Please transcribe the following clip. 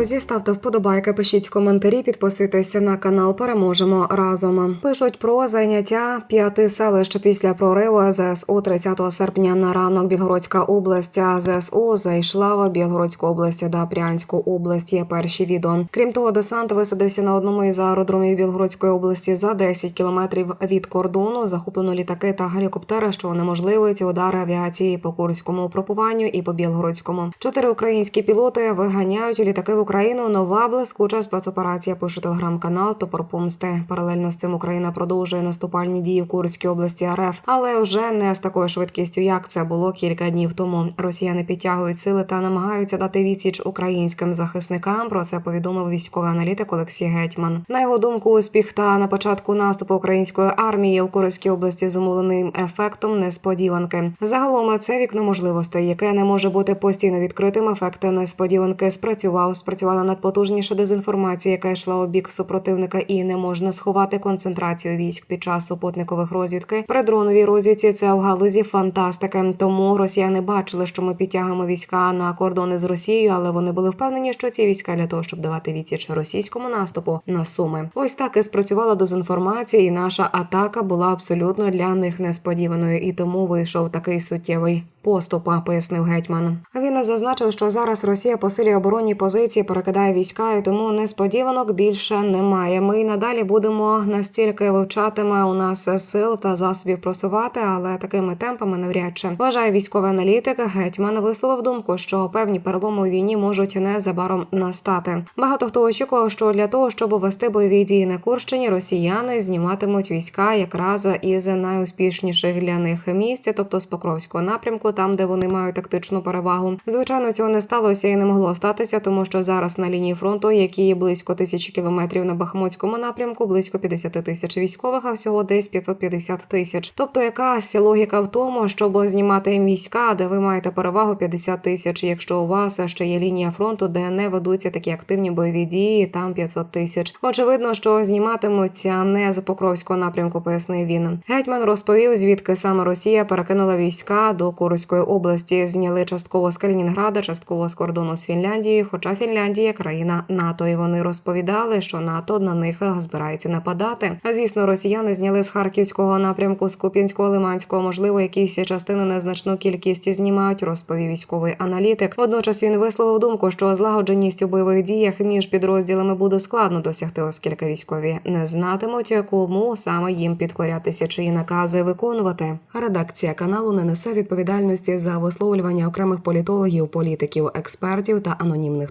Друзі, ставте вподобайки, пишіть коментарі, підписуйтеся на канал. Переможемо разом. Пишуть про зайняття п'яти селищ після прориву ЗСУ 30 серпня на ранок. Білгородська область ЗСУ зайшла в Білгородську область та Брянську область. Є перші відео. Крім того, десант висадився на одному із аеродромів Білгородської області за 10 кілометрів від кордону. Захоплено літаки та гелікоптери, що унеможливують удари авіації по курському угрупуванню і по білгородському. Чотири українські пілоти виганяють літаки в Україну. Нова блискуча спецоперація. Пише телеграм-канал Топор Помсти. Паралельно з цим Україна продовжує наступальні дії в Курській області РФ, але вже не з такою швидкістю, як це було кілька днів тому. Росіяни підтягують сили та намагаються дати відсіч українським захисникам. Про це повідомив військовий аналітик Олексій Гетьман. На його думку, успіх та на початку наступу української армії в Курській області зумовлений ефектом несподіванки. Загалом це вікно можливостей, яке не може бути постійно відкритим. Ефект несподіванки спрацював. Спрацювала надпотужніша дезінформація, яка йшла у бік супротивника, і не можна сховати концентрацію військ під час супутникових розвідки. При дроновій розвідці це в галузі фантастики. Тому росіяни бачили, що ми підтягуємо війська на кордони з Росією, але вони були впевнені, що ці війська для того, щоб давати відсіч російському наступу на суми. Ось так і спрацювала дезінформація, і наша атака була абсолютно для них несподіваною, і тому вийшов такий суттєвий. Поступа пояснив гетьман. Він зазначив, що зараз Росія посилює оборонні позиції, перекидає війська, і тому несподіванок більше немає. Ми й надалі будемо настільки вивчатиме у нас сил та засобів просувати, але такими темпами навряд чи вважає військовий аналітик. Гетьман висловив думку, що певні переломи у війні можуть незабаром настати. Багато хто очікував, що для того, щоб вести бойові дії на Курщині, росіяни зніматимуть війська якраз із найуспішніших для них місць, тобто з Покровського напрямку там, де вони мають тактичну перевагу. Звичайно, цього не сталося і не могло статися, тому що зараз на лінії фронту, які близько тисячі кілометрів на Бахмутському напрямку, близько 50 тисяч військових, а всього десь 550 тисяч. Тобто, якась логіка в тому, щоб знімати війська, де ви маєте перевагу 50 тисяч. Якщо у вас ще є лінія фронту, де не ведуться такі активні бойові дії, там 500 тисяч. Очевидно, що зніматимуться не з Покровського напрямку, пояснив він. Гетьман розповів, звідки саме Росія перекинула війська до Курської області. Зняли частково з Калінінграда, частково з кордону з Фінляндією. Хоча Фінляндія країна НАТО, і вони розповідали, що НАТО на них збирається нападати. Звісно, росіяни зняли з харківського напрямку, з Куп'янського, Лиманського, можливо, якісь частини незначну кількість знімають. Розповів військовий аналітик. Водночас він висловив думку, що злагодженість у бойових діях між підрозділами буде складно досягти, оскільки військові не знатимуть, кому саме їм підкорятися, чиї накази виконувати. Редакція каналу не несе відповідальності за висловлювання окремих політологів, політиків, експертів та анонімних